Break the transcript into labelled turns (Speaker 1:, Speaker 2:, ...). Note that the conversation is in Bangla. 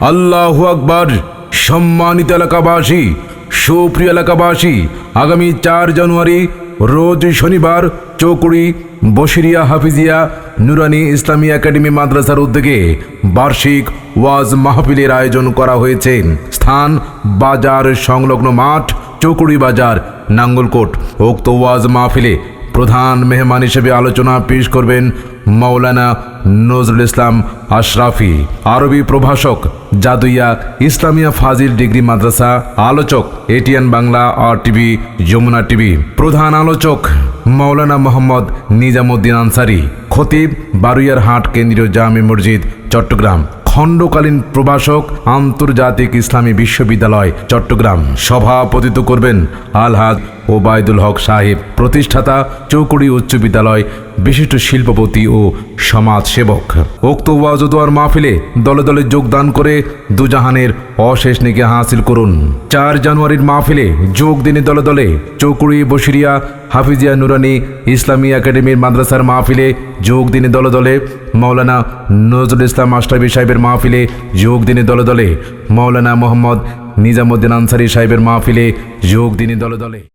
Speaker 1: আল্লাহু আকবার। সম্মানিত এলাকাবাসী, সুপ্রিয় এলাকাবাসী, আগামী চার জানুয়ারি, রোজ শনিবার, চৌকুড়ি বসিরিয়া হাফিজিয়া নুরানি ইসলামী একাডেমি মাদ্রাসার উদ্যোগে বার্ষিক ওয়াজ মাহফিলের আয়োজন করা হয়েছে। স্থান বাজার সংলগ্ন মাঠ, চৌকুড়ি বাজার, নাঙ্গলকোট। উক্ত ওয়াজ মাহফিলে প্রধান মেহমান হিসেবে আলোচনা পেশ করবেন মাওলানা নজরুল ইসলাম আশরাফি। আরবি প্রভাষক জাদুইয়া ইসলামিয়া ফাজিল ডিগ্রি মাদ্রাসা, আলোচক, এটিএন বাংলা আর টিভি যমুনা টিভি। প্রধান আলোচক মৌলানা মোহাম্মদ নিজামুদ্দিন আনসারি। খতিব, বারুইয়ার হাট কেন্দ্রীয় জামি মসজিদ, চট্টগ্রাম। খণ্ডকালীন প্রভাষক, আন্তর্জাতিক ইসলামী বিশ্ববিদ্যালয়, চট্টগ্রাম। সভাপতিত্ব করবেন আলহাজ ওবায়দুল হক সাহেব। প্রতিষ্ঠাতা, চৌকুড়ি উচ্চ বিদ্যালয় বিশিষ্ট শিল্পপতি ও সমাজসেবক। উক্ত ওয়াজদোয়ার মাহফিলে দলে দলে যোগদান করে দুজাহানের অশেষ নেকে হাসিল করুন। চার জানুয়ারির মাহফিলে যোগ দিনে দলে দলে চৌকুড়ি, বসিরিয়া, হাফিজিয়া নুরানি, ইসলামী একাডেমির মাদ্রাসার মাহফিলে যোগ দিনে দলে দলে মৌলানা নজরুল ইসলাম আশরাফি সাহেবের মাহফিলে যোগ দিনে দলে দলে মৌলানা মোহাম্মদ নিজামুদ্দিন আনসারি সাহেবের মাহফিলে যোগ দিনে দলে দলে